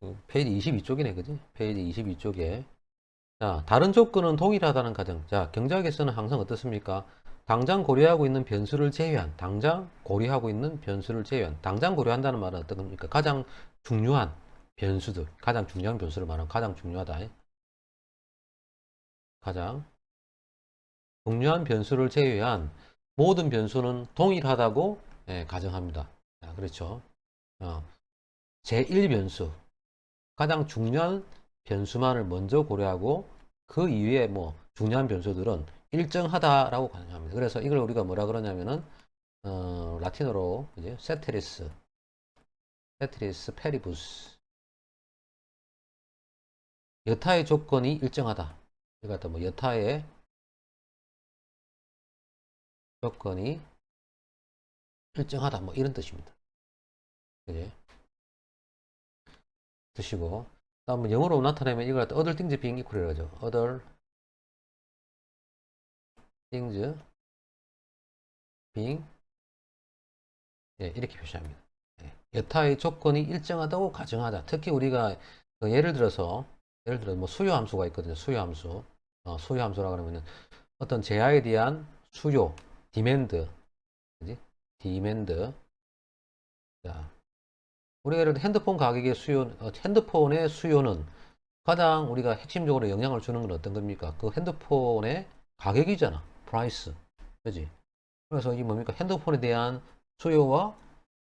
어, 그 페이지 22쪽이네, 그지? 페이지 22쪽에. 자, 다른 조건은 동일하다는 가정. 자, 경제학에서는 항상 어떻습니까? 당장 고려하고 있는 변수를 제외한, 당장 고려하고 있는 변수를 제외한, 당장 고려한다는 말은 어떤 겁니까? 가장 중요한 변수들, 가장 중요한 변수를 말하는 가장 중요하다. 가장 중요한 변수를 제외한 모든 변수는 동일하다고 예, 가정합니다. 자, 그렇죠. 어, 제1변수, 가장 중요한 변수만을 먼저 고려하고 그 이외에 뭐 중요한 변수들은 일정하다라고 가정합니다. 그래서 이걸 우리가 뭐라 그러냐면은 어, 라틴어로 이제 세테리스, 세테리스 페리부스 여타의 조건이 일정하다. 그러니까 뭐 여타의 조건이 일정하다. 뭐 이런 뜻입니다. 그지? 드시고 다음 영어로 나타내면 이걸 갖다 other things being equal 이라죠. other things being 예, 이렇게 표시합니다. 예, 여타의 조건이 일정하다고 가정하자. 특히 우리가 그 예를 들어서 예를 들어 뭐 수요 함수가 있거든요. 수요 함수. 어, 수요 함수라 그러면은 어떤 제야에 대한 수요, 디맨드, 그지? 디맨드. 자, 우리가 예를 들어 핸드폰 가격의 수요, 어, 핸드폰의 수요는 가장 우리가 핵심적으로 영향을 주는 건 어떤 겁니까? 그 핸드폰의 가격이잖아. 프라이스. 그지? 그래서 이 뭡니까? 핸드폰에 대한 수요와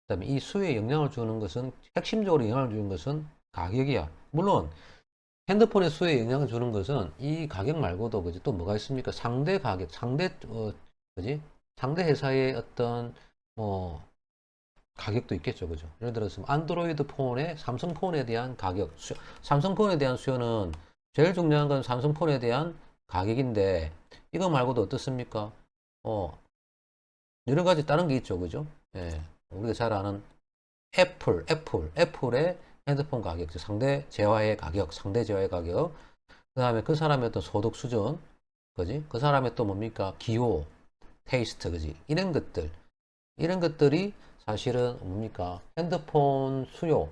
그다음에 이 수요에 영향을 주는 것은 핵심적으로 영향을 주는 것은 가격이야. 물론 핸드폰의 수요에 영향을 주는 것은 이 가격 말고도 그지 또 뭐가 있습니까? 상대 가격, 상대 어 그지? 상대 회사의 어떤 뭐 가격도 있겠죠, 그죠? 예를 들어서 뭐 안드로이드 폰의 삼성 폰에 대한 가격, 수, 삼성 폰에 대한 수요는 제일 중요한 건 삼성 폰에 대한 가격인데 이거 말고도 어떻습니까? 어 여러 가지 다른 게 있죠, 그죠? 예, 우리가 잘 아는 애플, 애플, 애플의 핸드폰 가격, 즉 상대 재화의 가격, 상대 재화의 가격, 그 다음에 그 사람의 어떤 소득 수준, 그지? 그 사람의 또 뭡니까? 기호, 테이스트, 그지? 이런 것들, 이런 것들이 사실은 뭡니까? 핸드폰 수요,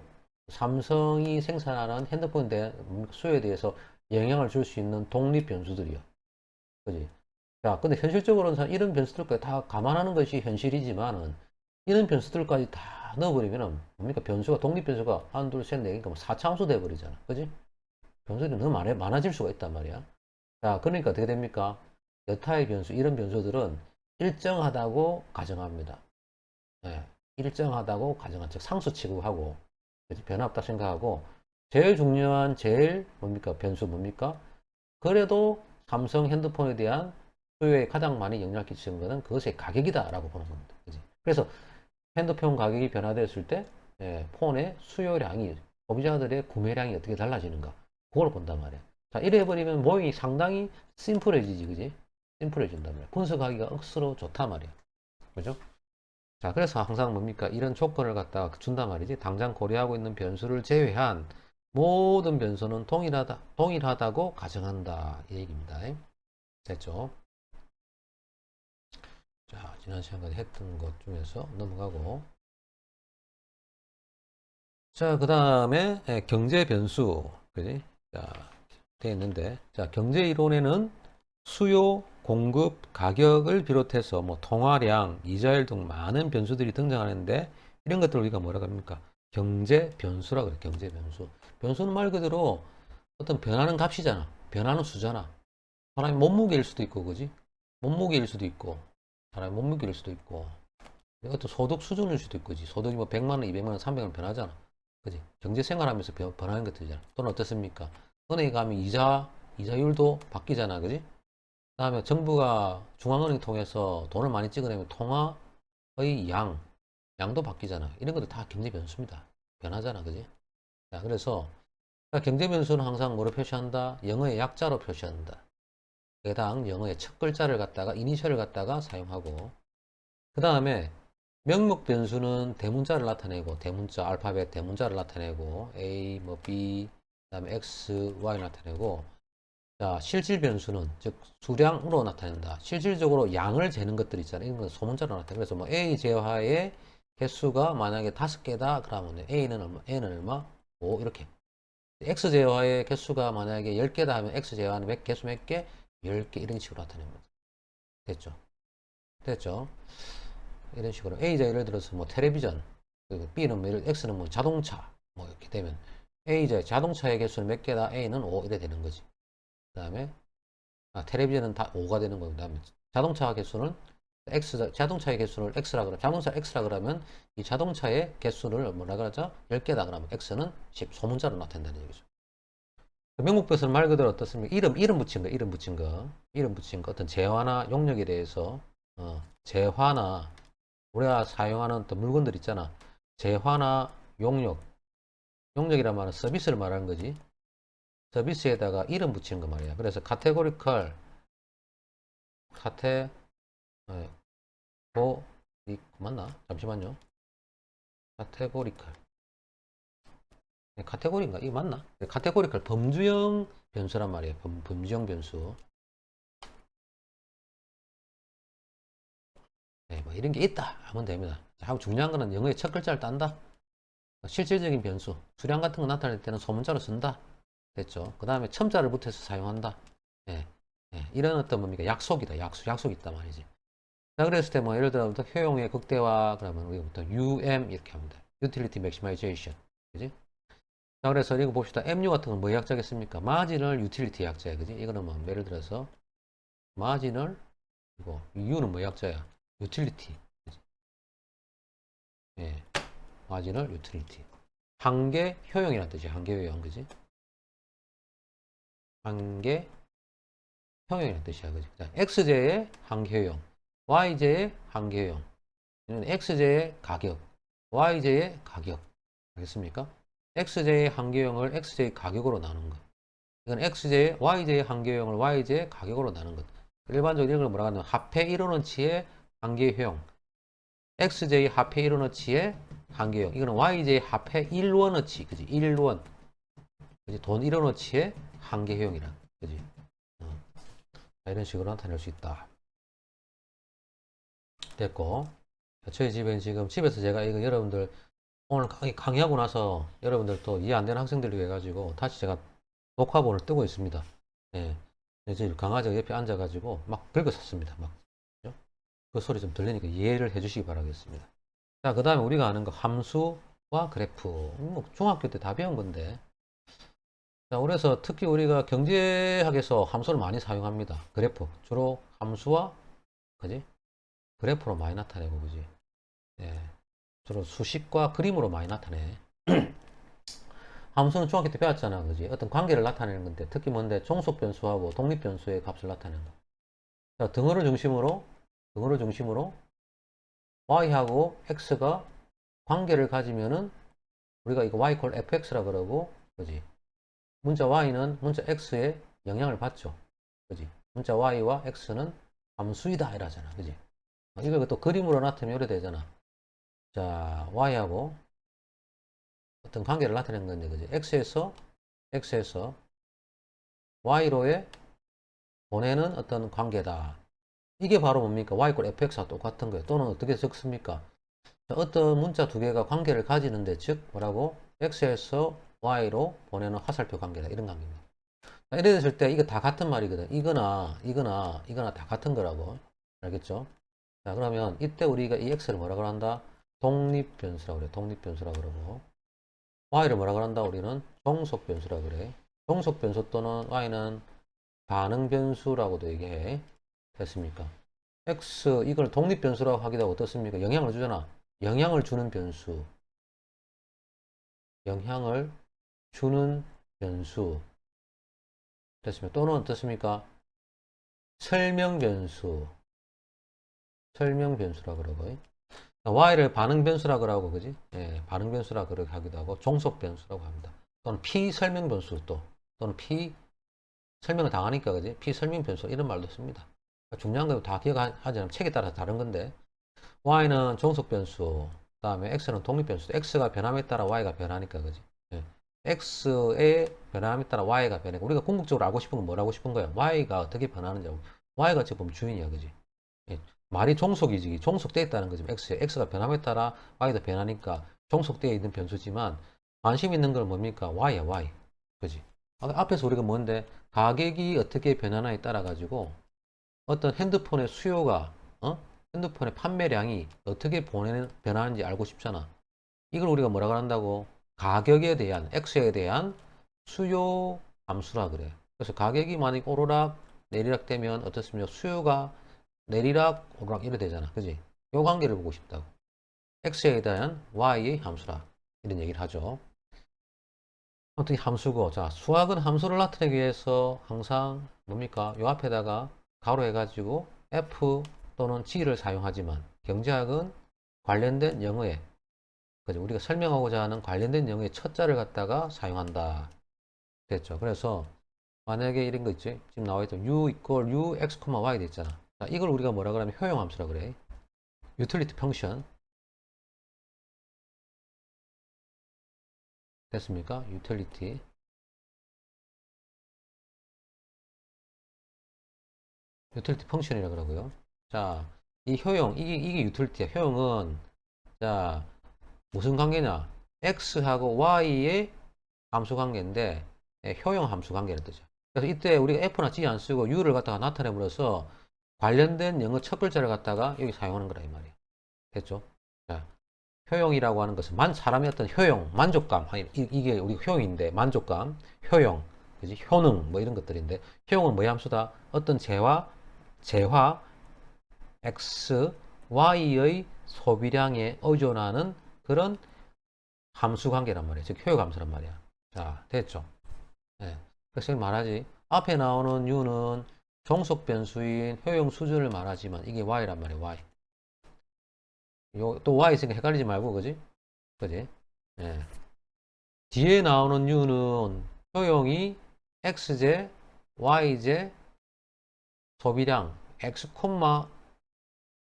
삼성이 생산하는 핸드폰 대 수요에 대해서 영향을 줄 수 있는 독립 변수들이요. 그지? 자, 근데 현실적으로는 사- 이런 변수들까지 다 감안하는 것이 현실이지만은 이런 변수들까지 다 넣어버리면은 뭡니까? 변수가, 독립 변수가 한, 둘, 셋, 네 개니까 뭐 4차함수 돼 버리잖아. 그지? 변수들이 너무 많아, 많아질 수가 있단 말이야. 자, 그러니까 어떻게 됩니까? 여타의 변수, 이런 변수들은 일정하다고 가정합니다. 예, 일정하다고 가정한 즉 상수 취급하고 변화 없다 생각하고 제일 중요한 제일 뭡니까 변수 뭡니까 그래도 삼성 핸드폰에 대한 수요에 가장 많이 영향을 끼치는 것은 그것의 가격이다 라고 보는 겁니다. 그지? 그래서 핸드폰 가격이 변화됐을 때 예, 폰의 수요량이 소비자들의 구매량이 어떻게 달라지는가 그걸 본단 말이야. 자 이래 해버리면 모형이 상당히 심플해지지 그지? 심플해진단 말이야. 분석하기가 억수로 좋단 말이야. 그죠? 자, 그래서 항상 뭡니까? 이런 조건을 갖다가 준단 말이지. 당장 고려하고 있는 변수를 제외한 모든 변수는 동일하다, 동일하다고 가정한다. 이 얘기입니다. 됐죠? 자, 지난 시간까지 했던 것 중에서 넘어가고. 자, 그 다음에 경제 변수. 그지? 자, 되어 있는데. 자, 경제 이론에는 수요, 공급, 가격을 비롯해서 뭐 통화량, 이자율 등 많은 변수들이 등장하는데 이런 것들을 우리가 뭐라고 합니까? 경제 변수라고 그래요. 경제 변수. 변수는 말 그대로 어떤 변하는 값이잖아. 변하는 수잖아. 사람이 몸무게일 수도 있고, 그지? 몸무게일 수도 있고, 사람이 몸무게일 수도 있고, 어떤 소득 수준일 수도 있고, 그지? 소득이 뭐 100만 원, 200만 원, 300만 원 변하잖아. 그지? 경제 생활하면서 변, 변하는 것들이잖아. 또는 어떻습니까? 은행에 가면 이자, 이자율도 바뀌잖아. 그지? 다음에 정부가 중앙은행 통해서 돈을 많이 찍어내면 통화의 양, 양도 바뀌잖아. 이런 것들 다 경제 변수입니다. 변하잖아. 그지? 자, 그래서 경제 변수는 항상 뭐로 표시한다? 영어의 약자로 표시한다. 해당 영어의 첫 글자를 갖다가 이니셜을 갖다가 사용하고 그 다음에 명목 변수는 대문자를 나타내고 대문자 알파벳 대문자를 나타내고 A 뭐 B 그다음에 X Y 나타내고 자, 실질 변수는 즉 수량으로 나타낸다. 실질적으로 양을 재는 것들 있잖아요. 이런 건 소문자로 나타내. 그래서 뭐 A 재화의 개수가 만약에 다섯 개다 그러면 A는 얼마? N은 얼마? 5 이렇게 x 제화의 개수가 만약에 10개다 하면 x 제화는 몇 개수 몇 개? 10개 이런 식으로 나타냅니다. 됐죠? 됐죠? 이런 식으로 A자 예를 들어서 뭐 텔레비전 그리고 B는 뭐 X는 뭐 자동차 뭐 이렇게 되면 A자 자동차의 개수는 몇 개다? A는 5 이래 되는 거지. 그 다음에 아, 텔레비전은 다 5가 되는 거고 그 다음에 자동차 개수는 X 자동차의 개수를 X라 그러면 자동차 X라 그러면 이 자동차의 개수를 뭐라 그러죠? 10개다 그러면 X는 10 소문자로 나타낸다는 얘기죠. 그 명목별수는 말 그대로 어떻습니까? 이름 이름 붙인 거, 이름 붙인 거, 이름 붙인 거 어떤 재화나 용역에 대해서 어, 재화나 우리가 사용하는 어떤 물건들 있잖아. 재화나 용역, 용역이란 말은 서비스를 말하는 거지. 서비스에다가 이름 붙이는 거 말이야. 그래서 카테고리컬, 카테, 어, 고, 이 맞나? 잠시만요. 카테고리컬. 네, 카테고리인가? 이거 맞나? 네, 카테고리컬 범주형 변수란 말이에요. 범, 범주형 변수. 네, 뭐 이런 게 있다 하면 됩니다. 자, 하고 중요한 거는 영어의 첫 글자를 딴다. 실질적인 변수, 수량 같은 거 나타낼 때는 소문자로 쓴다. 됐죠? 그 다음에 첨자를 붙여서 사용한다. 예, 예, 이런 어떤 뭡니까? 약속이다. 약속, 약속이 있단 말이지. 자, 그랬을 때 뭐 예를 들어 효용의 극대화 그러면 우리부터 UM 이렇게 합니다. Utility Maximization. 그지? 자, 그래서 이거 봅시다. MU 같은 건 뭐 약자겠습니까? 마진을 유틸리티 약자야. 그지? 이거는 뭐 예를 들어서 마진을 이거 U는 뭐 약자야? 유틸리티. 예. 마진을 유틸리티. 한계 효용이라는 뜻이야. 한계 효용. 그지? 한계 효용이라는 뜻이야. 그지? 자, XJ의 한계 효용. YJ의 한계 효용. 이는 XJ의 가격. YJ의 가격. 알겠습니까? XJ의 한계형을 XJ 가격으로 나눈 것. 이건 XJ, YJ의 한계형을 YJ 가격으로 나눈 것. 일반적으로 이런 걸 뭐라고 하냐면 합해 1원어치의 한계형. XJ 합해 1원어치의 한계형. 이거는 YJ 합해 1원어치. 그지? 1원. 그지? 돈 1원어치의 한계형이라. 그지? 어. 자, 이런 식으로 나타낼 수 있다. 됐고. 자, 저희 집엔 지금 집에서 제가 이거 여러분들 오늘 강의, 강의 하고 나서 여러분들 또 이해 안 되는 학생들을 위해 가지고 다시 제가 녹화본을 뜨고 있습니다. 예. 강아지가 옆에 앉아 가지고 막 긁어섰습니다. 막. 그 소리 좀 들리니까 이해를 해주시기 바라겠습니다. 자, 그 다음에 우리가 아는 거 함수와 그래프. 뭐 중학교 때 다 배운 건데. 자, 그래서 특히 우리가 경제학에서 함수를 많이 사용합니다. 그래프. 주로 함수와, 그지? 그래프로 많이 나타내고, 그지? 예. 주로 수식과 그림으로 많이 나타내. 함수는 중학교 때 배웠잖아, 그지? 어떤 관계를 나타내는 건데, 특히 뭔데, 종속 변수하고 독립 변수의 값을 나타내는 거. 자, 등호를 중심으로, 등호를 중심으로, y하고 x가 관계를 가지면은, 우리가 이거 y 콜 fx라 그러고, 그지? 문자 y는 문자 x에 영향을 받죠. 그지? 문자 y와 x는 함수이다, 이라잖아, 그지? 이걸 또 그림으로 나타내면 이래 되잖아. 자, y하고 어떤 관계를 나타내는 건데, 그지? x에서, x에서 y로의 보내는 어떤 관계다. 이게 바로 뭡니까? y 꼴 fx와 똑같은 거예요. 또는 어떻게 적습니까? 자, 어떤 문자 두 개가 관계를 가지는데, 즉, 뭐라고? x에서 y로 보내는 화살표 관계다. 이런 관계입니다. 자, 이래 됐을 때, 이거 다 같은 말이거든. 이거나, 이거나, 이거나 다 같은 거라고. 알겠죠? 자, 그러면 이때 우리가 이 x를 뭐라고 한다? 독립 변수라고 그래. 독립 변수라고 그러고 y를 뭐라고 한다? 우리는 종속 변수라고 그래. 종속 변수 또는 y는 반응 변수라고도 얘기해. 됐습니까? x 이걸 독립 변수라고 하기도 하고 어떻습니까? 영향을 주잖아. 영향을 주는 변수. 영향을 주는 변수. 됐습니까? 또는 어떻습니까? 설명 변수. 설명 변수라고 그러고 y를 반응 변수라 그러고 그지? 예, 반응 변수라 그렇게 하기도 하고 종속 변수라고 합니다. 또는 피설명 변수 또 또는 피 설명을 당하니까 그지? 피설명 변수 이런 말도 씁니다. 중요한 거 다 기억하지 않으면 책에 따라서 다른 건데 y는 종속 변수 그 다음에 x는 독립 변수 x가 변함에 따라 y가 변하니까 그지? 예. x의 변함에 따라 y가 변해. 우리가 궁극적으로 알고 싶은 건 뭐라고 싶은 거야? y가 어떻게 변하는지 y가 지금 주인이야 그지? 예. 말이 종속이지 종속되어 있다는 거지 x에 x가 변함에 따라 y도 변하니까 종속되어 있는 변수지만 관심 있는 건 뭡니까? Y야, Y. 그지? 아, 앞에서 우리가 뭔데? 가격이 어떻게 변하나에 따라 가지고 어떤 핸드폰의 수요가, 어? 핸드폰의 판매량이 어떻게 보내는, 변하는지 알고 싶잖아. 이걸 우리가 뭐라 한다고? 가격에 대한, X에 대한 수요 함수라 그래. 그래서 가격이 만약 오르락 내리락 되면 어떻습니까? 수요가 내리락 오르락 이래 되잖아. 그지? 요 관계를 보고 싶다고. X에 대한 Y의 함수라. 이런 얘기를 하죠. 아무튼 이 함수고, 자, 수학은 함수를 나타내기 위해서 항상 뭡니까? 요 앞에다가 가로 해가지고 F 또는 G를 사용하지만 경제학은 관련된 영어에 그죠? 우리가 설명하고자 하는 관련된 영어의 첫 자를 갖다가 사용한다. 됐죠? 그래서 만약에 이런 거 있지? 지금 나와 있던 u equal u x, y 돼 있잖아. 자, 이걸 우리가 뭐라 그러면 효용 함수라 그래. utility function. 됐습니까? utility. utility function이라 그러고요. 자, 이 효용, 이게, 이게 utility야. 효용은, 자, 무슨 관계냐? x하고 y의 함수 관계인데, 예, 효용 함수 관계를 뜨죠. 그래서 이때 우리가 F나 G 안 쓰고 U를 갖다가 나타내버려서 관련된 영어 첫 글자를 갖다가 여기 사용하는 거라 이 말이에요. 됐죠? 자, 효용이라고 하는 것은 만 사람의 어떤 효용, 만족감, 아니, 이- 이게 우리 효용인데 만족감, 효용, 그지? 효능 뭐 이런 것들인데 효용은 뭐의 함수다? 어떤 재화, 재화 x, y의 소비량에 의존하는 그런 함수 관계란 말이에요. 즉 효용 함수란 말이야. 자, 됐죠? 네. 그래서 말하지. 앞에 나오는 u는 종속 변수인 효용 수준을 말하지만 이게 y란 말이에요. y. 요, 또 y 있으니까 헷갈리지 말고, 그지? 그지? 예. 뒤에 나오는 u는 효용이 x제, y제, 소비량 x,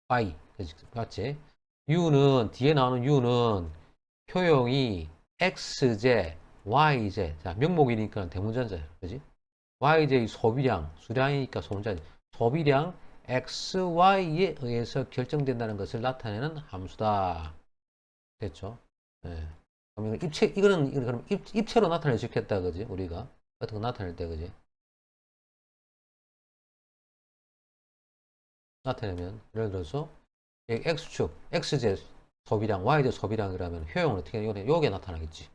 y. 그지? 맞지? U는, 뒤에 나오는 u는 효용이 x제, y제. 자, 명목이니까 대문전자예요. 그지? y제의 소비량, 수량이니까 소문자지. 소비량 x, y에 의해서 결정된다는 것을 나타내는 함수다. 됐죠? 예. 그럼 이거 입체, 이거는, 이거 그럼 입, 입체로 나타낼 수 있겠다. 그지? 우리가. 어떤 거 나타낼 때, 그지? 나타내면, 예를 들어서, 이 x축, x제 소비량, y제 소비량이라면 효용은 어떻게, 요게, 요게 나타나겠지.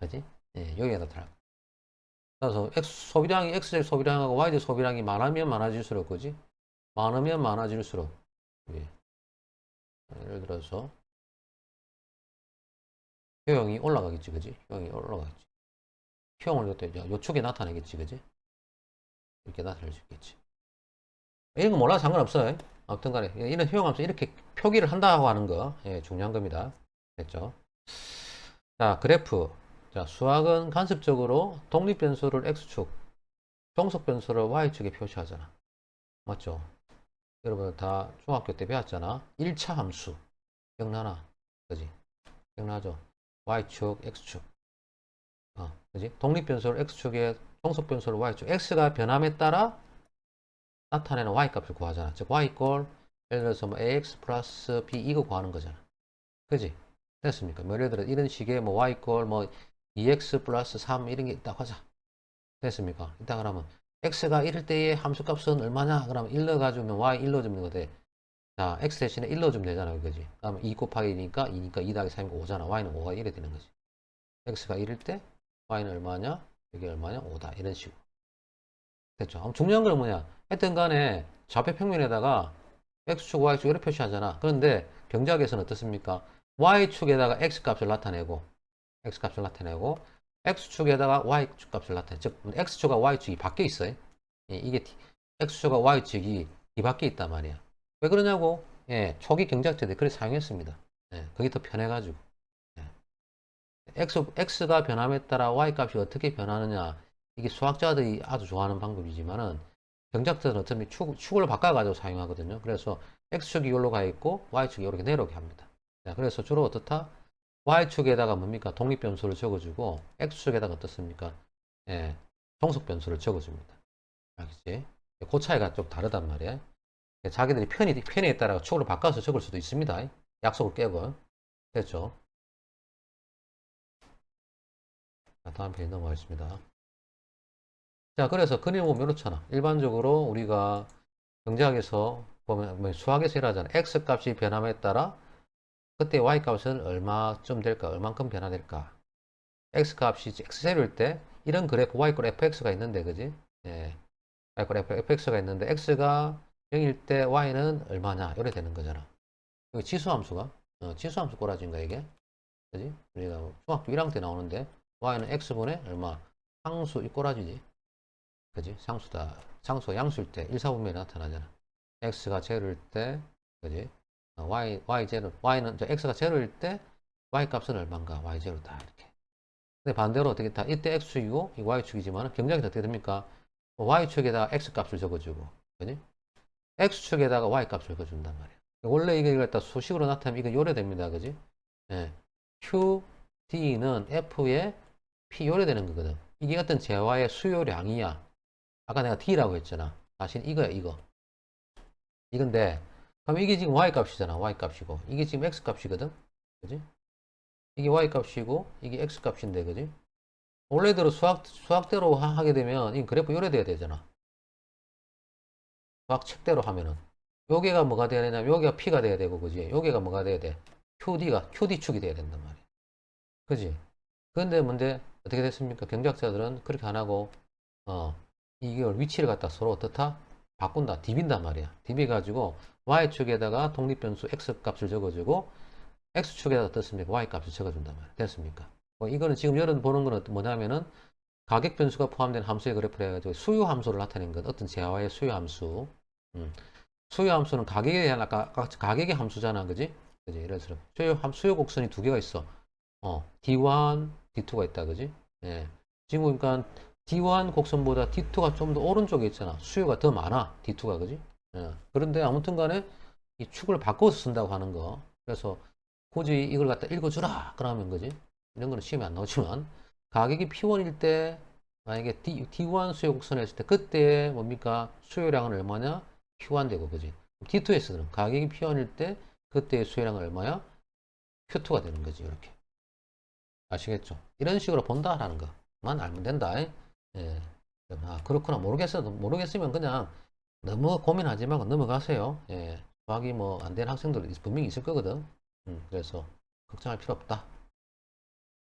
그지? 예, 여기에 나타나. 그래서 X 소비량이 X제 소비량하고 Y제 소비량이 많으면 많아질수록 그지? 많으면 많아질수록 예. 예를 들어서 효용이 올라가겠지, 그지? 효용이 올라가겠지. 효용을 이제 요축에 나타내겠지, 그지? 이렇게 나타낼 수 있겠지. 이런 거 몰라도 상관없어요. 아무튼 간에 이런 효용함수 이렇게 표기를 한다고 하는 거 예, 중요한 겁니다. 됐죠? 자, 그래프. 자, 수학은 간접적으로 독립 변수를 X축, 종속 변수를 Y축에 표시하잖아. 맞죠? 여러분 다 중학교 때 배웠잖아. 1차 함수. 기억나나? 그지? 기억나죠? Y축, X축. 어, 그지? 독립 변수를 X축에 종속 변수를 Y축. X가 변함에 따라 나타내는 Y값을 구하잖아. 즉, Y 꼴, 예를 들어서 뭐 AX 플러스 B 이거 구하는 거잖아. 그지? 됐습니까? 뭐 예를 들어 이런 식의 뭐 Y 꼴, 뭐 2x 플러스 3 이런 게 있다고 하자. 됐습니까? 이따 그러면 x가 1일 때의 함수값은 얼마냐? 그러면 1 넣어가지고 y 1 넣어주면 되거든. 자, x 대신에 1 넣어주면 되잖아. 그지? 그러면 2 곱하기 2니까 2니까 2 더하기 3이니까 5잖아. y는 5가 1이 되는 거지. x가 1일 때 y는 얼마냐? 여기 얼마냐? 5다. 이런 식으로. 됐죠? 그럼 중요한 건 뭐냐? 하여튼 간에 좌표 평면에다가 x축, y축 이렇게 표시하잖아. 그런데 경작에서는 어떻습니까? y축에다가 x값을 나타내고 x값을 나타내고 x축에다가 y축 값을 나타내 즉 x축과 y축이 바뀌어 있어요 예, 이게 x축과 y축이 이 밖에 있단 말이야 왜 그러냐고 예, 초기 경작자들이 그래서 사용했습니다 예, 그게 더 편해가지고 예. x, x가 변함에 따라 y 값이 어떻게 변하느냐 이게 수학자들이 아주 좋아하는 방법이지만은 경작자들은 어차피 축, 축을 바꿔가지고 사용하거든요 그래서 x축이 이걸로 가 있고 y축이 이렇게 내려오게 합니다 자, 그래서 주로 어떻다 y축에다가 뭡니까? 독립변수를 적어주고 x축에다가 어떻습니까? 예, 종속변수를 적어줍니다. 알겠지? 그 차이가 좀 다르단 말이야. 자기들이 편의, 편의에 따라 축을 바꿔서 적을 수도 있습니다. 약속을 깨고. 됐죠? 자, 다음 페이지 넘어가겠습니다. 자, 그래서 그림 보면 이렇잖아. 일반적으로 우리가 경제학에서 보면 뭐 수학에서 일하잖아. x 값이 변함에 따라 그때 y 값은 얼마쯤 될까? 얼만큼 변화될까? x 값이 x세로일 때 이런 그래프 y 꼴 fx가 있는데 그지? 예. y 꼴 fx가 있는데 x가 0일 때 y는 얼마냐? 이래 되는 거잖아. 이거 지수 함수가 어, 지수 함수 꼬라지인가 이게? 그지? 우리가 뭐 중학교 1학년 때 나오는데 y는 x분의 얼마? 상수 이 꼬라지지. 그지? 상수다. 상수가 양수일 때 1, 4분면에 나타나잖아. x가 제로일 때 그지? 어, y, y 제로, y는, 저 x가 제로일 때 y 값은 얼마인가? y 제로다. 이렇게. 근데 반대로 어떻게 다 이때 x축이고 이 y축이지만 경작이 어떻게 됩니까? y축에다가 x 값을 적어주고 그지? x축에다가 y 값을 적어준단 말이야. 원래 이게 갖다 수식으로 나타나면 이거 요래됩니다. 그지? 예. q, d는 f의 p 요래되는 거거든. 이게 어떤 재화의 수요량이야. 아까 내가 d라고 했잖아. 사실 이거야, 이거. 이건데, 그럼 이게 지금 y 값이잖아. y 값이고. 이게 지금 x 값이거든. 그지? 이게 y 값이고, 이게 x 값인데, 그지? 원래대로 수학, 수학대로 하- 하게 되면, 이 그래프 요래 돼야 되잖아. 수학 책대로 하면은. 요게가 뭐가 돼야 되냐면, 요게가 p가 돼야 되고, 그지? 요게가 뭐가 돼야 돼? qd가, qd축이 돼야 된단 말이야. 그지? 그런데 문제, 어떻게 됐습니까? 경제학자들은 그렇게 안 하고, 어, 이걸 위치를 갖다 서로 어떻다? 바꾼다. 디빈단 말이야. 디비가지고, y축에다가 독립변수 x 값을 적어주고, x축에다가 어떻습니까? y 값을 적어준단 말이야. 됐습니까? 뭐 이거는 지금 여러분 보는 거는 뭐냐면은, 가격 변수가 포함된 함수의 그래프를 해가지고 수요 함수를 나타낸 것. 어떤 재화의 수요 함수. 음. 수요 함수는 가격에 대한 아까 가격의 함수잖아. 그지? 그지? 예를 들어 수요 함 수요 곡선이 두 개가 있어. 어, D1, D2가 있다. 그지? 예. 지금 그러니까 D1 곡선보다 D2가 좀 더 오른쪽에 있잖아. 수요가 더 많아. D2가 그지? 예. 그런데 아무튼 간에 이 축을 바꿔서 쓴다고 하는 거. 그래서 굳이 이걸 갖다 읽어주라. 그러면 그지? 이런 거는 시험에 안 나오지만 가격이 P1일 때 만약에 D, D1 수요 곡선을 했을 때 그때 뭡니까? 수요량은 얼마냐? Q1 되고 그지? D2에서는 가격이 P1일 때 그때의 수요량은 얼마야? Q2가 되는 거지. 이렇게. 아시겠죠? 이런 식으로 본다라는 것만 알면 된다. 예. 아, 그렇구나. 모르겠어. 모르겠으면 그냥 너무 고민하지 말고 넘어가세요. 예. 수학이 뭐안 되는 학생들 분명히 있을 거거든. 음, 그래서 걱정할 필요 없다.